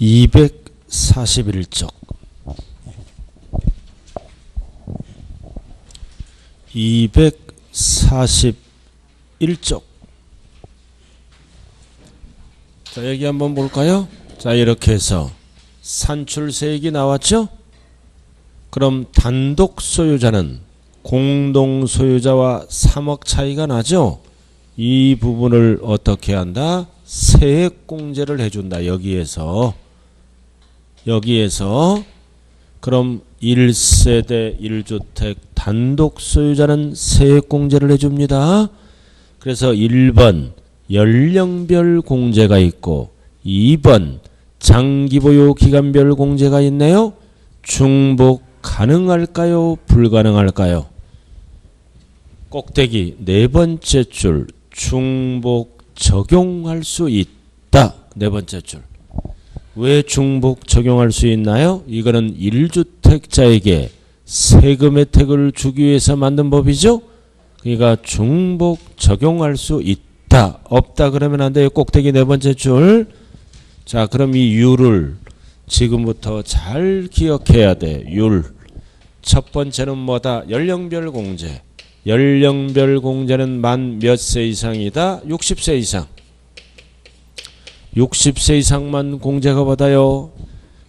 241쪽 241쪽 자 여기 한번 볼까요? 자 이렇게 해서 산출세액이 나왔죠? 그럼 단독 소유자는 공동 소유자와 3억 차이가 나죠? 이 부분을 어떻게 한다? 세액 공제를 해준다. 여기에서 여기에서 그럼 1세대 1주택 단독 소유자는 세액 공제를 해줍니다. 그래서 1번 연령별 공제가 있고 2번 장기 보유 기간별 공제가 있네요. 중복 가능할까요? 불가능할까요? 꼭대기 네 번째 줄 중복 적용할 수 있다. 네 번째 줄. 왜 중복 적용할 수 있나요? 이거는 1주택자에게 세금 혜택을 주기 위해서 만든 법이죠. 그러니까 중복 적용할 수 있다. 없다 그러면 안 돼요. 꼭대기 네 번째 줄. 자, 그럼 이 율을 지금부터 잘 기억해야 돼. 율. 첫 번째는 뭐다? 연령별 공제. 연령별 공제는 만 몇 세 이상이다? 60세 이상. 60세 이상만 공제가 받아요.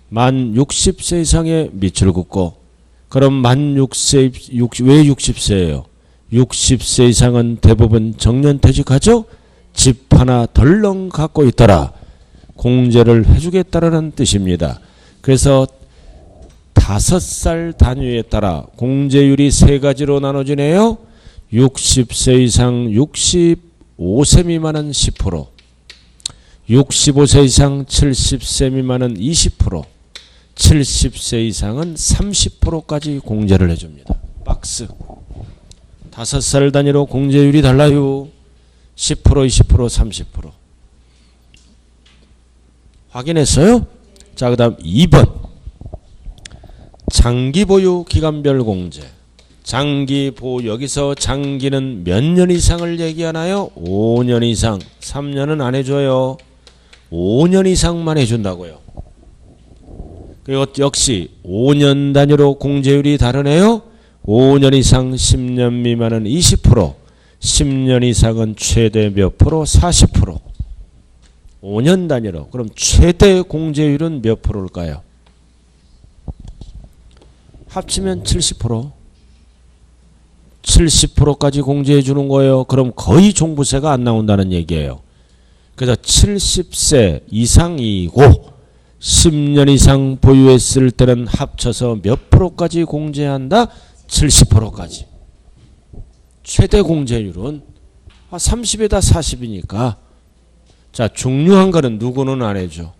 만 60세 이상의 밑줄 긋고 그럼 만 6세 60, 왜 60세예요? 60세 이상은 대부분 정년 퇴직하죠? 집 하나 덜렁 갖고 있더라. 공제를 해주겠다라는 뜻입니다. 그래서 다섯 살 단위에 따라 공제율이 세 가지로 나눠지네요. 60세 이상 65세 미만은 10%, 65세 이상 70세 미만은 20%, 70세 이상은 30%까지 공제를 해줍니다. 박스. 다섯 살 단위로 공제율이 달라요. 10%, 20%, 30%. 확인했어요? 자, 그 다음 2번. 장기 보유 기간별 공제. 장기 보유, 여기서 장기는 몇 년 이상을 얘기하나요? 5년 이상. 3년은 안 해줘요. 5년 이상만 해준다고요. 그리고 역시 5년 단위로 공제율이 다르네요. 5년 이상 10년 미만은 20%, 10년 이상은 최대 몇 프로? 40%. 5년 단위로. 그럼 최대 공제율은 몇 프로일까요? 합치면 70%. 70%까지 공제해 주는 거예요. 그럼 거의 종부세가 안 나온다는 얘기예요. 그래서 70세 이상이고 10년 이상 보유했을 때는 합쳐서 몇 프로까지 공제한다? 70%까지. 최대 공제율은 30에다 40이니까 자 중요한 거는 누구는 안 해줘?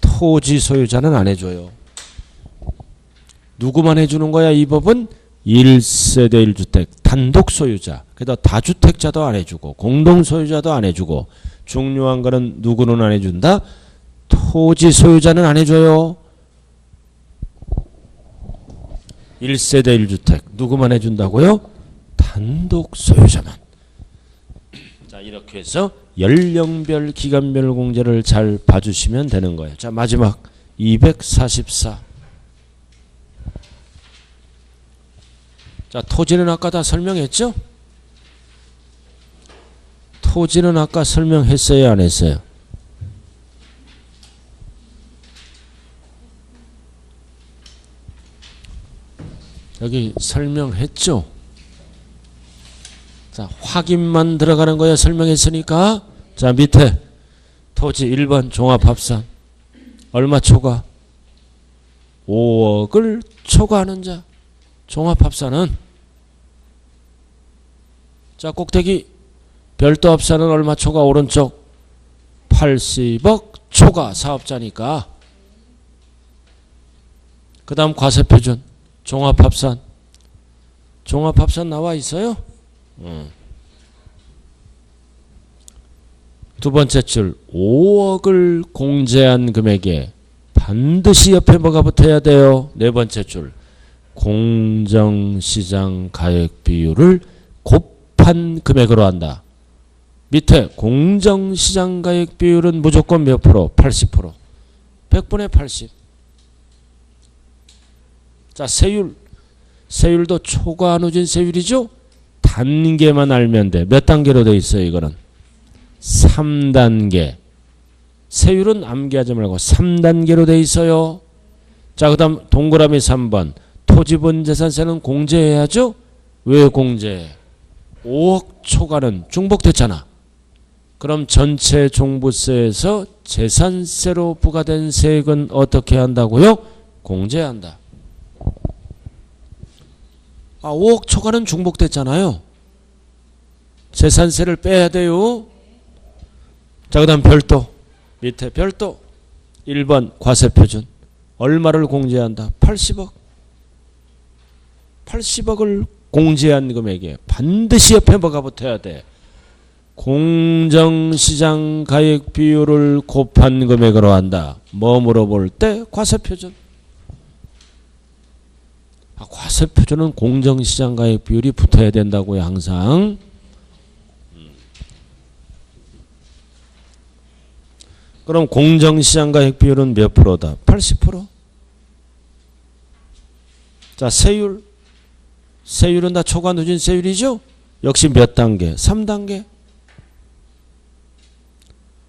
토지 소유자는 안 해줘요. 누구만 해주는 거야 이 법은? 1세대 1주택 단독 소유자 그래도 다주택자도 안 해주고 공동 소유자도 안 해주고 중요한 거는 누구는 안 해준다? 토지 소유자는 안 해줘요. 1세대 1주택 누구만 해준다고요? 단독 소유자만. 자 이렇게 해서 연령별 기간별 공제를 잘 봐주시면 되는 거예요. 자 마지막 244. 자 토지는 아까 다 설명했죠? 토지는 아까 설명했어요 안 했어요? 여기 설명했죠? 자, 확인만 들어가는 거야 설명했으니까. 자, 밑에 토지 1번 종합합산. 얼마 초과? 5억을 초과하는 자. 종합합산은 자, 꼭대기 별도 합산은 얼마 초과 오른쪽 80억 초과 사업자니까 그 다음 과세표준 종합합산. 종합합산 나와 있어요? 음. 두 번째 줄 5억을 공제한 금액에 반드시 옆에 뭐가 붙어야 돼요? 네 번째 줄 공정시장 가액 비율을 곱한 금액으로 한다. 밑에 공정시장가액 비율은 무조건 몇 프로? 80%. 100분의 80. 자, 세율. 세율도 초과 누진 세율이죠? 단계만 알면 돼. 몇 단계로 돼 있어요, 이거는? 3단계. 세율은 암기하지 말고 3단계로 돼 있어요. 자, 그 다음 동그라미 3번. 토지분 재산세는 공제해야죠? 왜 공제해? 5억 초과는 중복됐잖아. 그럼 전체 종부세에서 재산세로 부과된 세액은 어떻게 한다고요? 공제한다. 아, 5억 초과는 중복됐잖아요. 재산세를 빼야 돼요. 자, 그 다음 별도. 밑에 별도. 1번 과세표준. 얼마를 공제한다? 80억. 80억을 공제한 금액에 반드시 옆에 뭐가 붙어야 돼? 공정시장 가액 비율을 곱한 금액으로 한다. 뭐 물어볼 때 과세표준. 아, 과세표준은 공정시장 가액 비율이 붙어야 된다고요, 항상. 음. 그럼 공정시장 가액 비율은 몇 프로다? 80%. 자, 세율. 세율은 다 초과 누진 세율이죠? 역시 몇 단계? 3단계.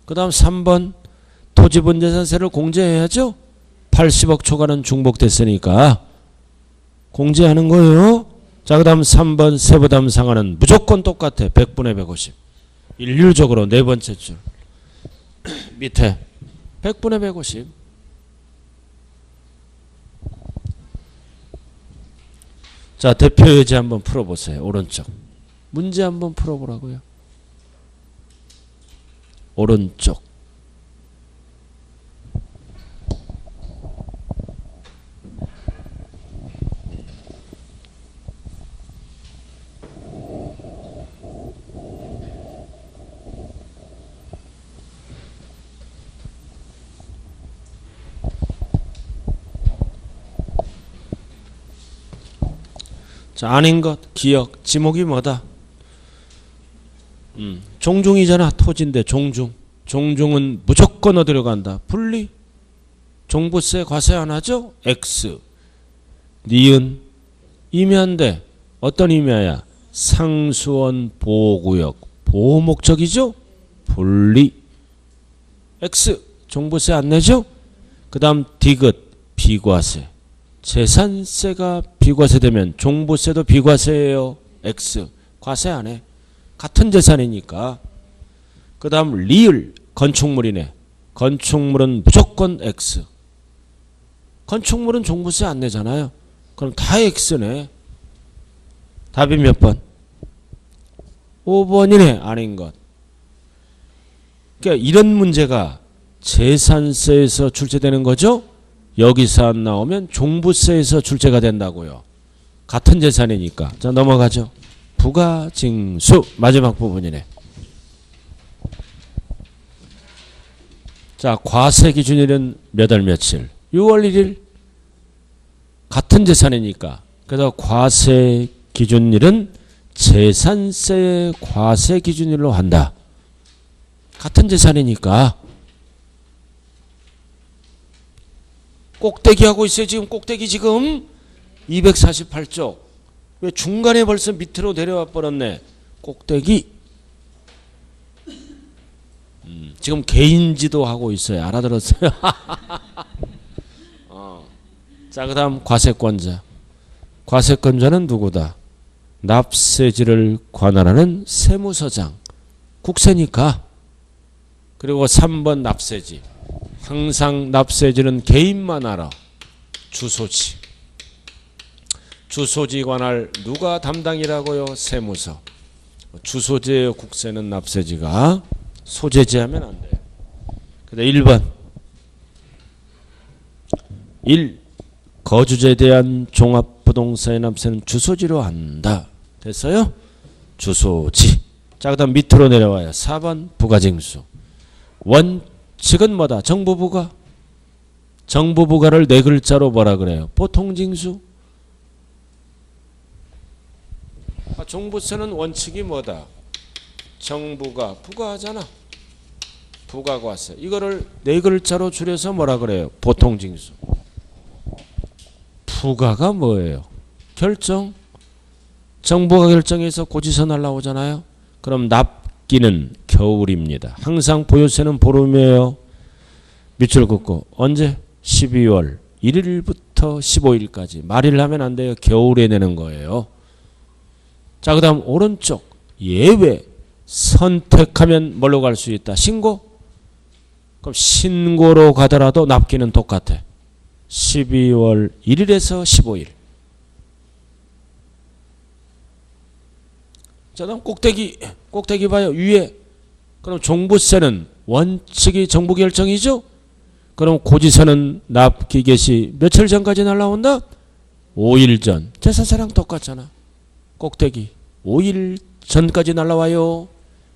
그 다음 3번 토지분재산세를 공제해야죠? 80억 초과는 중복됐으니까 공제하는 거예요. 자, 그 다음 3번 세부담 상한은 무조건 똑같아. 100분의 150. 일률적으로 네 번째 줄. 밑에 100분의 150. 자, 대표 예제 한번 풀어보세요. 오른쪽. 문제 한번 풀어보라고요. 오른쪽. 자, 아닌 것, 기억, 지목이 뭐다? 음, 종중이잖아. 토지인데 종중. 종중은 무조건 어디로 간다? 분리. 종부세 과세 안 하죠? X. 니은. 임야인데 어떤 임야야? 상수원 보호구역. 보호 목적이죠? 분리. X. 종부세 안 내죠? 그 다음 디귿. 비과세. 재산세가 비과세되면 종부세도 비과세예요. X. 과세 안 해. 같은 재산이니까. 그 다음 리을 건축물이네. 건축물은 무조건 X. 건축물은 종부세 안 내잖아요. 그럼 다 X네. 답이 몇 번? 5번이네. 아닌 것. 그러니까 이런 문제가 재산세에서 출제되는 거죠. 여기서 안 나오면 종부세에서 출제가 된다고요. 같은 재산이니까. 자 넘어가죠. 부가징수 마지막 부분이네. 자 과세 기준일은 몇 월 며칠? 6월 1일 같은 재산이니까 그래서 과세 기준일은 재산세의 과세 기준일로 한다. 같은 재산이니까 꼭대기 하고 있어요. 지금 꼭대기 지금 248쪽. 왜 중간에 벌써 밑으로 내려와 버렸네. 꼭대기. 음, 지금 개인지도 하고 있어요. 알아들었어요? 어. 자, 그 다음 과세권자. 과세권자는 누구다? 납세지를 관할하는 세무서장. 국세니까. 그리고 3번 납세지. 항상 납세지는 개인만 알아. 주소지. 주소지 관할 누가 담당이라고요? 세무서. 주소지의 국세는 납세지가 소재지 하면 안 돼. 근데 1번 1. 거주지에 대한 종합부동산의 납세는 주소지로 한다. 됐어요? 주소지. 자, 그 다음 밑으로 내려와요. 4번 부가징수. 원 칙은 뭐다? 정부부가. 정부부가를 네 글자로 뭐라 그래요? 보통징수. 아, 종부세는 원칙이 뭐다? 정부가 부과하잖아. 부가과세. 이거를 네 글자로 줄여서 뭐라 그래요? 보통징수. 부가가 뭐예요? 결정. 정부가 결정해서 고지서 날라오잖아요. 그럼 납 기는 겨울입니다. 항상 보유세는 보름이에요. 밑줄 긋고 언제? 12월 1일부터 15일까지 말일 하면 안 돼요. 겨울에 내는 거예요. 자, 그다음 오른쪽 예외 선택하면 뭘로 갈 수 있다? 신고? 그럼 신고로 가더라도 납기는 똑같아. 12월 1일에서 15일. 자, 다음 꼭대기 꼭대기 봐요. 위에. 그럼 종부세는 원칙이 정부 결정이죠? 그럼 고지서는 납기 개시 며칠 전까지 날라온다? 5일 전. 제사세랑 똑같잖아. 꼭대기 5일 전까지 날라와요.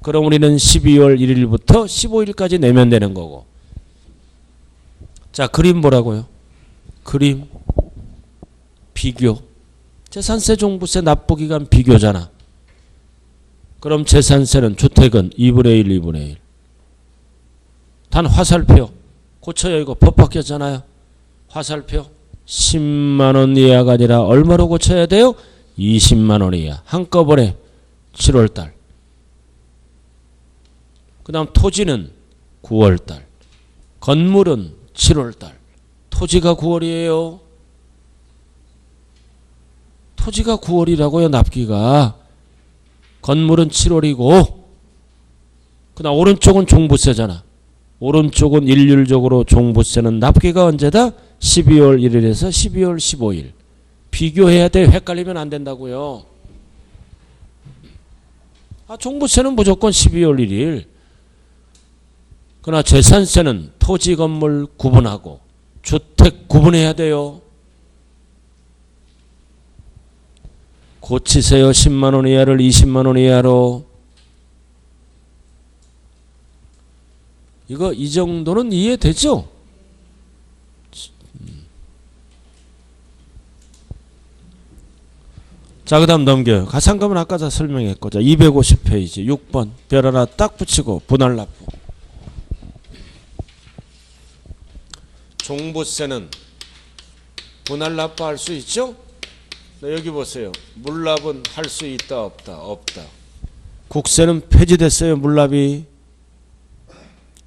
그럼 우리는 12월 1일부터 15일까지 내면 되는 거고. 자, 그림 보라고요. 그림 비교. 재산세 종부세 납부 기간 비교잖아. 그럼 재산세는 주택은 2분의 1, 2분의 1. 단 화살표 고쳐요 이거 법 바뀌었잖아요. 화살표 10만 원 이하가 아니라 얼마로 고쳐야 돼요? 20만 원 이하. 한꺼번에 7월 달. 그 다음 토지는 9월 달. 건물은 7월 달. 토지가 9월이에요. 토지가 9월이라고요, 납기가. 건물은 7월이고, 그다음 오른쪽은 종부세잖아. 오른쪽은 일률적으로 종부세는 납기가 언제다? 12월 1일에서 12월 15일. 비교해야 돼. 헷갈리면 안 된다고요. 아, 종부세는 무조건 12월 1일. 그러나 재산세는 토지 건물 구분하고 주택 구분해야 돼요. 고치세요. 10만 원 이하를 20만 원 이하로. 이거 이 정도는 이해되죠? 자, 그 다음 넘겨요. 가상금은 아까 다 설명했고. 자, 250페이지 6번. 별 하나 딱 붙이고 분할 납부. 종부세는 분할 납부할 수 있죠? 네, 여기 보세요. 물납은 할 수 있다 없다 없다. 국세는 폐지됐어요. 물납이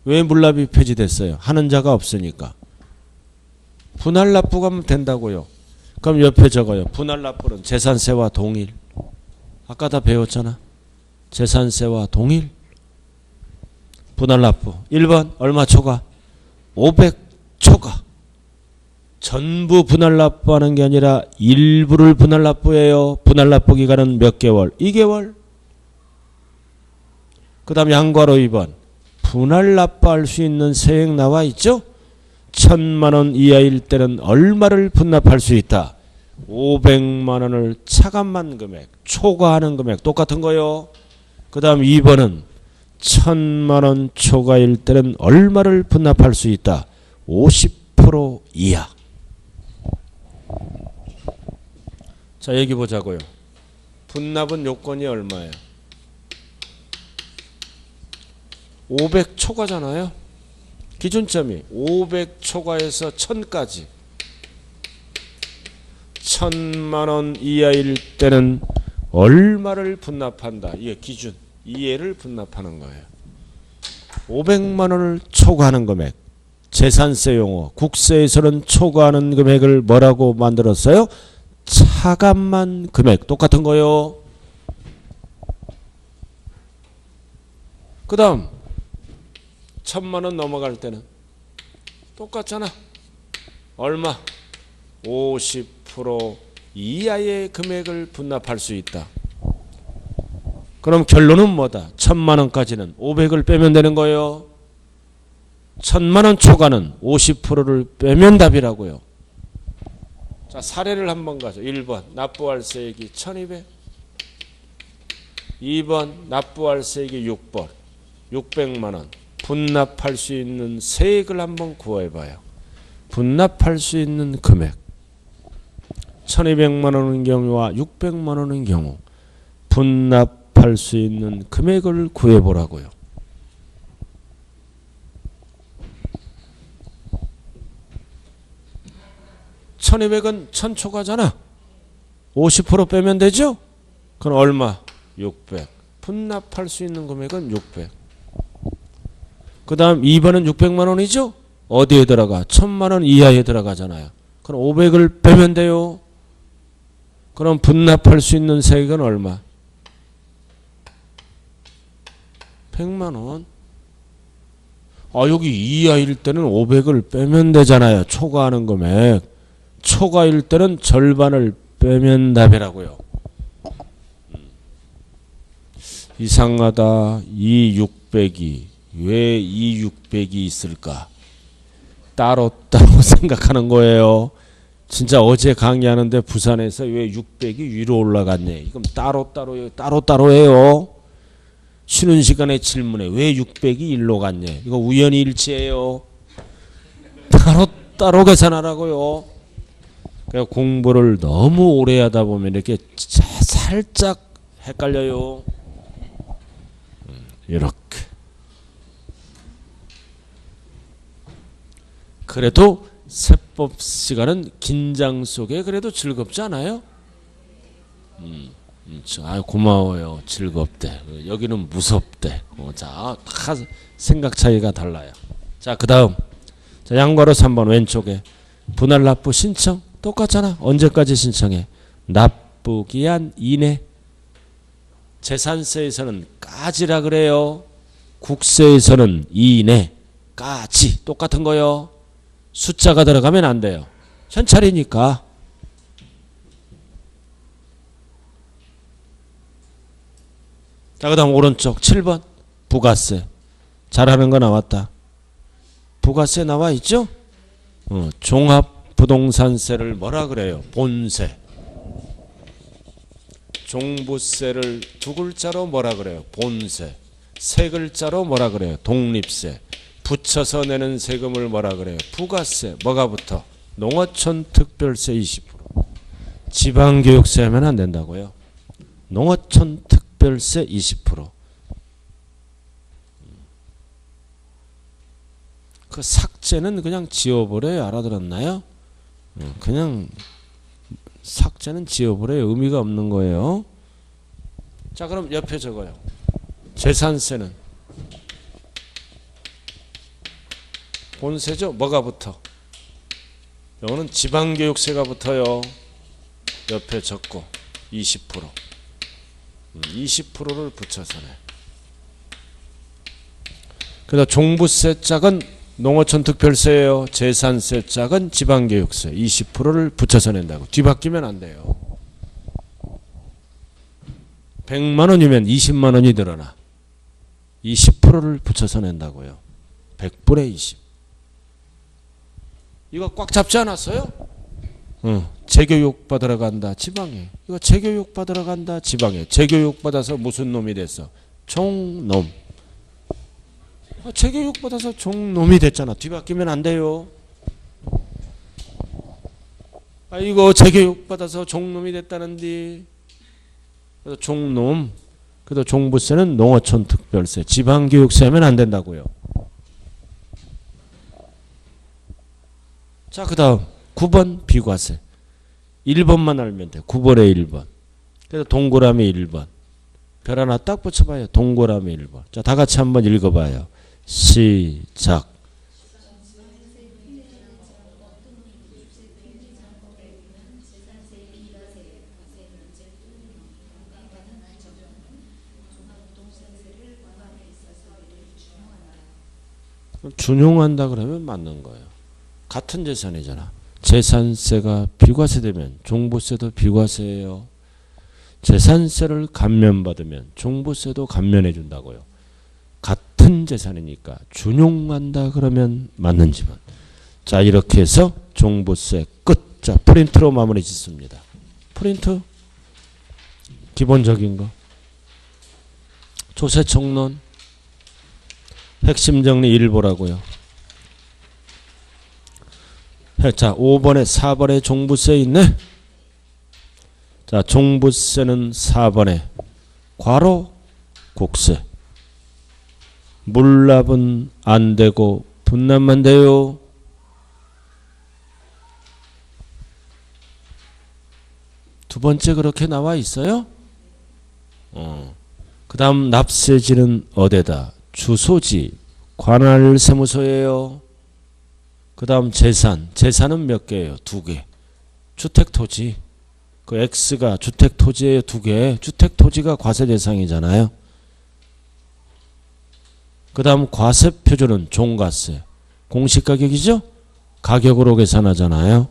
왜 물납이 폐지됐어요? 하는 자가 없으니까. 분할 납부가 하면 된다고요. 그럼 옆에 적어요. 분할 납부는 재산세와 동일. 아까 다 배웠잖아. 재산세와 동일. 분할 납부. 1번 얼마 초과? 500 초과. 전부 분할 납부하는 게 아니라 일부를 분할 납부해요. 분할 납부 기간은 몇 개월? 2개월. 그 다음 양과로 2번. 분할 납부할 수 있는 세액 나와 있죠? 천만 원 이하일 때는 얼마를 분납할 수 있다? 500만 원을 차감한 금액, 초과하는 금액 똑같은 거요. 그 다음 2번은 천만 원 초과일 때는 얼마를 분납할 수 있다? 50% 이하. 자, 여기 보자고요. 분납은 요건이 얼마예요? 500 초과잖아요. 기준점이 500 초과에서 1000까지. 1000만 원 이하일 때는 얼마를 분납한다. 이게 기준. 이해를 분납하는 거예요. 500만 원을 초과하는 금액. 재산세 용어. 국세에서는 초과하는 금액을 뭐라고 만들었어요? 차감만 금액. 똑같은 거요. 그 다음 천만 원 넘어갈 때는 똑같잖아. 얼마? 50% 이하의 금액을 분납할 수 있다. 그럼 결론은 뭐다? 천만 원까지는 500을 빼면 되는 거예요. 천만 원 초과는 50%를 빼면 답이라고요. 자, 사례를 한번 가죠. 1번 납부할세액이 1200 2번 납부할세액이 6번 600만 원 분납할 수 있는 세액을 한번 구해 봐요. 분납할 수 있는 금액 1200만 원인 경우와 600만 원인 경우 분납할 수 있는 금액을 구해 보라고요. 천이백은 천초가잖아. 50% 빼면 되죠? 그럼 얼마? 600. 분납할 수 있는 금액은 600. 그 다음 2번은 600만 원이죠? 어디에 들어가? 1000만 원 이하에 들어가잖아요. 그럼 500을 빼면 돼요. 그럼 분납할 수 있는 세액은 얼마? 100만 원. 아, 여기 이하일 때는 500을 빼면 되잖아요. 초과하는 금액. 초과일 때는 절반을 빼면 답이라고요. 음. 이상하다. 이 600이 왜이 600이 있을까? 따로 따로 생각하는 거예요. 진짜 어제 강의하는데 부산에서 왜 600이 위로 올라갔네. 이건 따로 따로 따로 따로 해요. 쉬는 시간에 질문에 왜 600이 일로 갔냐. 이거 우연히 일치해요. 따로 따로 계산하라고요. 그러니까 공부를 너무 오래 하다 보면 이렇게 자- 살짝 헷갈려요. 음, 이렇게. 그래도 세법 시간은 긴장 속에 그래도 즐겁지 않아요? 음, 음, 저, 아유 고마워요. 즐겁대. 여기는 무섭대. 어, 자, 다 생각 차이가 달라요. 자, 그 다음 자, 양괄호 3번 왼쪽에 분할 납부 신청 똑같잖아. 언제까지 신청해? 납부 기 한 이내. 재산세에서는 까지라 그래요. 국세에서는 이내 까지 똑같은 거요. 숫자가 들어가면 안 돼요. 현찰이니까. 자, 그 다음 오른쪽 7번. 부가세. 잘하는 거 나왔다. 부가세 나와 있죠? 어, 종합 부동산세를 뭐라 그래요? 본세. 종부세를 두 글자로 뭐라 그래요? 본세. 세 글자로 뭐라 그래요? 독립세. 붙여서 내는 세금을 뭐라 그래요? 부가세. 뭐가 붙어? 농어촌 특별세 20%. 지방교육세 하면 안 된다고요. 농어촌 특별세 20%. 그 삭제는 그냥 지워버려요. 알아들었나요? 어, 그냥 삭제는 지워버려요. 의미가 없는 거예요. 자, 그럼 옆에 적어요. 재산세는 본세죠? 뭐가 붙어? 이거는 지방교육세가 붙어요. 옆에 적고 20% 20%를 붙여서 내. 그다음 종부세 짝은 농어촌 특별세예요. 재산세 짝은 지방교육세 20%를 붙여서 낸다고. 뒤바뀌면 안 돼요. 100만 원이면 20만 원이 늘어나. 20%를 붙여서 낸다고요. 100분의 20. 이거 꽉 잡지 않았어요? 응. 재교육 받으러 간다. 지방에. 이거 재교육 받으러 간다. 지방에. 재교육 받아서 무슨 놈이 됐어? 종놈. 아, 재교육 받아서 종놈이 됐잖아. 뒤바뀌면 안 돼요. 아 이거 재교육 받아서 종놈이 됐다는데. 그래서 종놈. 그래도 종부세는 농어촌 특별세, 지방교육세 하면 안 된다고요. 자, 그 다음 9번 비과세. 1번만 알면 돼. 9번에 1번. 그래서 동그라미 1번. 별 하나 딱 붙여봐요. 동그라미 1번. 자, 다 같이 한번 읽어봐요. 시작. 준용한다 그러면 맞는 거예요. 같은 재산이잖아. 재산세가 비과세 되면 종부세도 비과세예요. 재산세를 감면받으면 종부세도 감면해 준다고요. 같은 재산이니까 준용한다 그러면 맞는 집은. 자 이렇게 해서 종부세 끝. 자 프린트로 마무리 짓습니다. 프린트 기본적인 거. 조세청론 핵심 정리 일보라고요. 자, 5번에 4번에 종부세 있네. 자, 종부세는 4번에 괄호 국세. 물납은 안 되고 분납만 돼요. 두 번째 그렇게 나와 있어요? 어. 그 다음 납세지는 어디다? 주소지, 관할 세무서예요. 그 다음 재산, 재산은 몇 개예요? 두 개. 주택 토지. 그 X가 주택 토지에 두 개. 주택 토지가 과세 대상이잖아요. 그 다음 과세 표준은 종가세. 공시 가격이죠? 가격으로 계산하잖아요.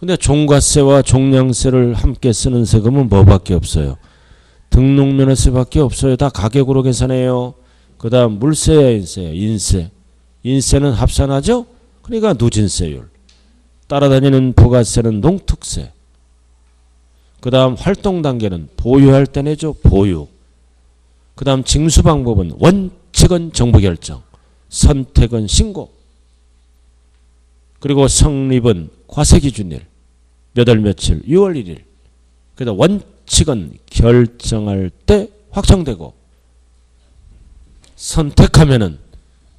근데 종가세와 종량세를 함께 쓰는 세금은 뭐밖에 없어요? 등록면허세밖에 없어요. 다 가격으로 계산해요. 그 다음 물세야 인세야 인세. 인세는 합산하죠? 그러니까 누진세율. 따라다니는 부가세는 농특세. 그 다음 활동 단계는 보유할 때 내죠. 보유. 그 다음 징수 방법은 원 칙은 정부 결정. 선택은 신고. 그리고 성립은 과세 기준일. 몇 월 며칠? 6월 1일. 그래서 원칙은 결정할 때 확정되고 선택하면은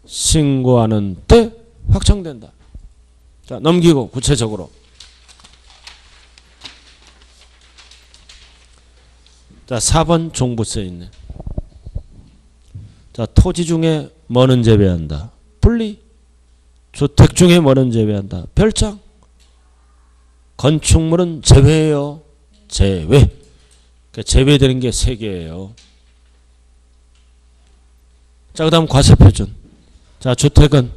신고하는 때 확정된다. 자, 넘기고 구체적으로. 자, 4번 종부세 있네. 자, 토지 중에 뭐는 제외한다. 분리. 주택 중에 뭐는 제외한다. 별장. 건축물은 제외예요. 제외. 그러니까 제외되는 게 세 개예요. 자, 그 다음 과세 표준. 자, 주택은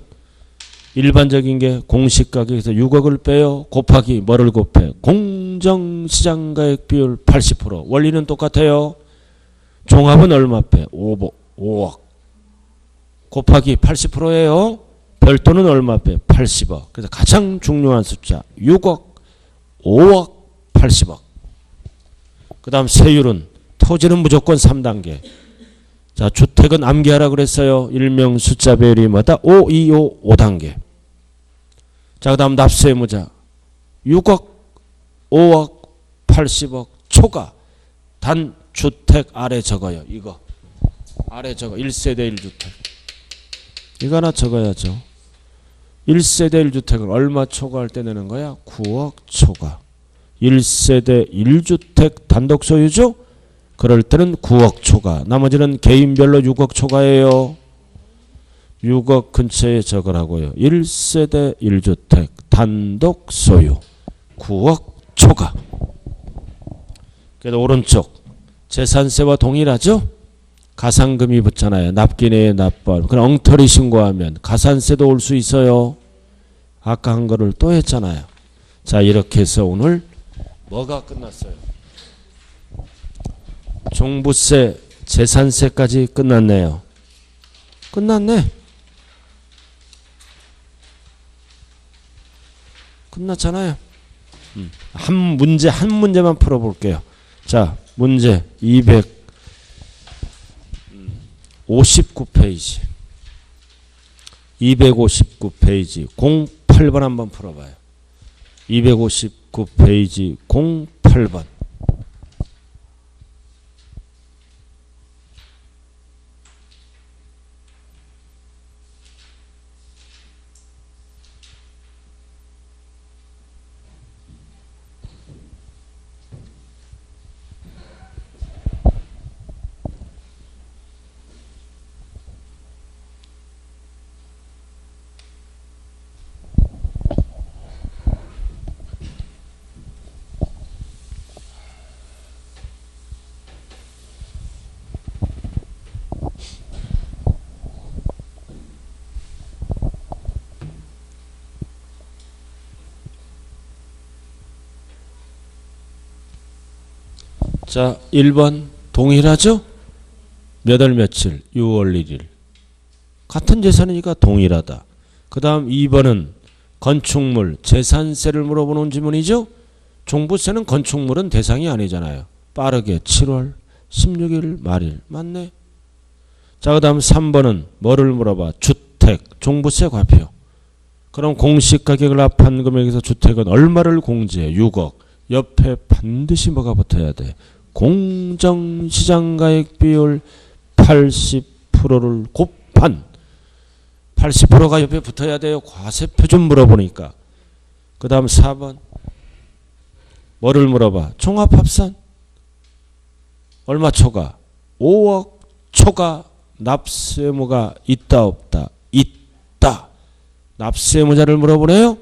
일반적인 게 공시 가격에서 6억을 빼요. 곱하기 뭐를 곱해? 공정 시장 가액 비율 80%. 원리는 똑같아요. 종합은 얼마 빼? 5억. 5억. 곱하기 80%예요. 별도는 얼마 빼? 80억. 그래서 가장 중요한 숫자 6억, 5억, 80억. 그 다음 세율은 토지는 무조건 3단계. 자, 주택은 암기하라 그랬어요. 일명 숫자 배열이 뭐다? 5, 2, 5, 5단계. 자, 그 다음 납세 무자 6억, 5억, 80억 초과 단 주택 아래 적어요. 이거 아래 적어 1세대 1주택. 이거 하나 적어야죠. 1세대 1주택을 얼마 초과할 때 내는 거야? 9억 초과. 1세대 1주택 단독 소유죠? 그럴 때는 9억 초과. 나머지는 개인별로 6억 초과예요. 6억 근처에 적으라고요. 1세대 1주택 단독 소유 9억 초과. 그래서 오른쪽 재산세와 동일하죠? 가상금이 붙잖아요. 납기내에 납부. 그럼 엉터리 신고하면 가산세도 올 수 있어요. 아까 한 거를 또 했잖아요. 자 이렇게 해서 오늘 뭐가 끝났어요? 종부세, 재산세까지 끝났네요. 끝났네. 끝났잖아요. 음, 한 문제 한 문제만 풀어볼게요. 자 문제 259페이지. 259페이지. 08번 한번 풀어봐요. 259페이지 08번 자, 1번 동일하죠? 몇 월 며칠? 6월 1일. 같은 재산이니까 동일하다. 그 다음 2번은 건축물, 재산세를 물어보는 질문이죠? 종부세는 건축물은 대상이 아니잖아요. 빠르게 7월 16일 말일. 맞네. 자, 그 다음 3번은 뭐를 물어봐? 주택, 종부세 과표. 그럼 공시 가격을 합한 금액에서 주택은 얼마를 공제해? 6억. 옆에 반드시 뭐가 붙어야 돼? 공정시장가액 비율 80%를 곱한 80%가 옆에 붙어야 돼요. 과세표 좀 물어보니까. 그 다음 4번. 뭐를 물어봐? 종합합산. 얼마 초과? 5억 초과 납세무가 있다 없다? 있다. 납세무자를 물어보네요.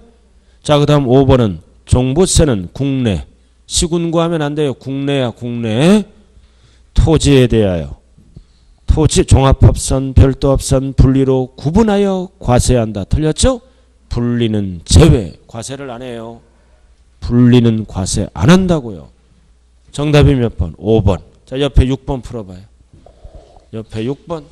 자, 그 다음 5번은 종부세는 국내. 시군구 하면 안 돼요. 국내야 국내. 토지에 대하여. 토지 종합합산, 별도합산, 분리로 구분하여 과세한다. 틀렸죠? 분리는 제외. 과세를 안 해요. 분리는 과세 안 한다고요. 정답이 몇 번? 5번. 자, 옆에 6번 풀어봐요. 옆에 6번.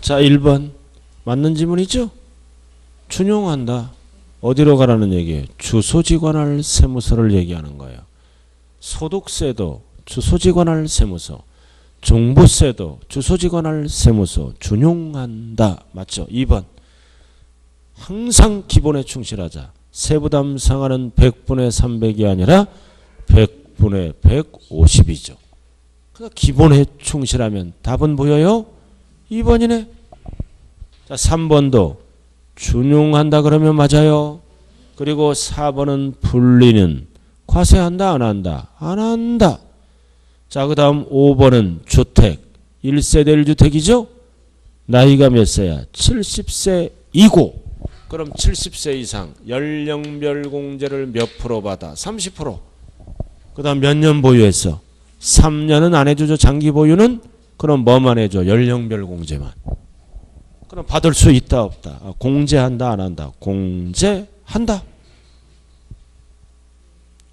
자, 1번. 맞는 지문이죠? 준용한다. 어디로 가라는 얘기예요? 주소지 관할 세무서를 얘기하는 거예요. 소득세도 주소지 관할 세무서, 종부세도 주소지 관할 세무서 준용한다. 맞죠? 2번. 항상 기본에 충실하자. 세부담 상한은 100분의 300이 아니라 100분의 150이죠. 그러니까 기본에 충실하면 답은 보여요? 2번이네. 자, 3번도 준용한다 그러면 맞아요. 그리고 4번은 분리는 과세한다 안 한다? 안 한다. 자, 그 다음 5번은 주택. 1세대 1주택이죠? 나이가 몇 세야? 70세 이고. 그럼 70세 이상 연령별 공제를 몇 프로 받아? 30%. 그 다음 몇 년 보유했어? 3년은 안 해주죠. 장기 보유는 그럼 뭐만 해줘? 연령별 공제만. 그럼 받을 수 있다 없다? 아, 공제한다 안 한다? 공제한다.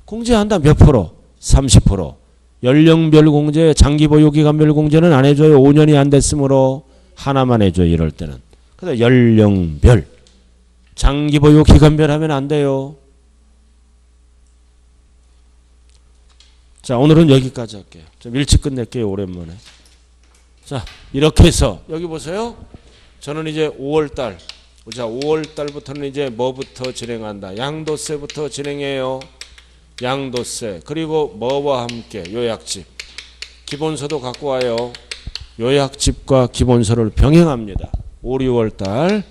공제한다 몇 프로? 30%. 연령별 공제, 장기 보유 기간별 공제는 안 해줘요. 5년이 안 됐으므로 하나만 해줘요. 이럴 때는. 그래서 연령별. 장기 보유 기간별 하면 안 돼요. 자, 오늘은 여기까지 할게요. 좀 일찍 끝낼게요. 오랜만에. 자, 이렇게 해서 여기 보세요. 저는 이제 5월 달. 자, 5월 달부터는 이제 뭐부터 진행한다. 양도세부터 진행해요. 양도세. 그리고 뭐와 함께 요약집. 기본서도 갖고 와요. 요약집과 기본서를 병행합니다. 5, 6월 달.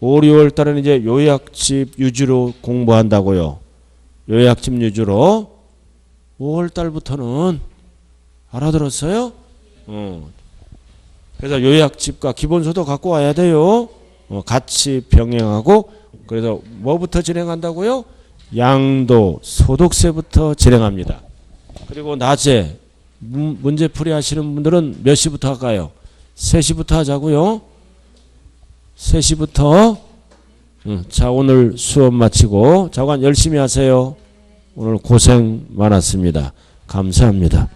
5, 6월 달은 이제 요약집 유주로 공부한다고요. 요약집 유주로 5월 달부터는 알아들었어요? 어. 그래서 요약집과 기본서도 갖고 와야 돼요. 어, 같이 병행하고 그래서 뭐부터 진행한다고요? 양도 소득세부터 진행합니다. 그리고 낮에 문- 문제풀이 하시는 분들은 몇 시부터 할까요? 3시부터 하자고요. 3시부터 응, 자 오늘 수업 마치고 자관 열심히 하세요. 오늘 고생 많았습니다. 감사합니다.